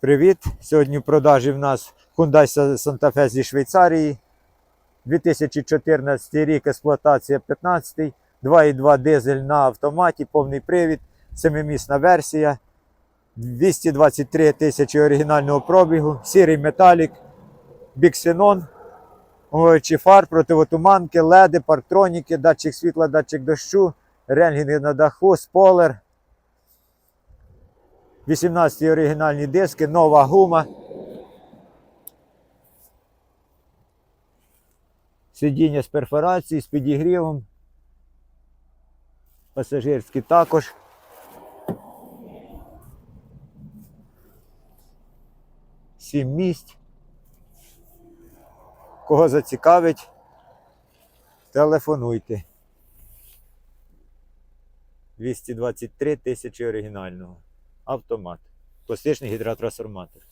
Привіт! Сьогодні в продажі в нас Hyundai Santa Fe зі Швейцарії. 2014 рік експлуатація 15, 2,2 дизель на автоматі, повний привід, семимісна версія, 223 тисячі оригінального пробігу, сірий металік, біксенон, омивачі фар, противотуманки, леди, парктроніки, датчик світла, датчик дощу, рентгени на даху, спойлер. 18 оригінальні диски, нова гума. Сидіння з перфорації, з підігрівом. Пасажирські також. Сім місць. Кого зацікавить, телефонуйте. 223 тисячі оригінального автомат. Класичний гідротрансформатор.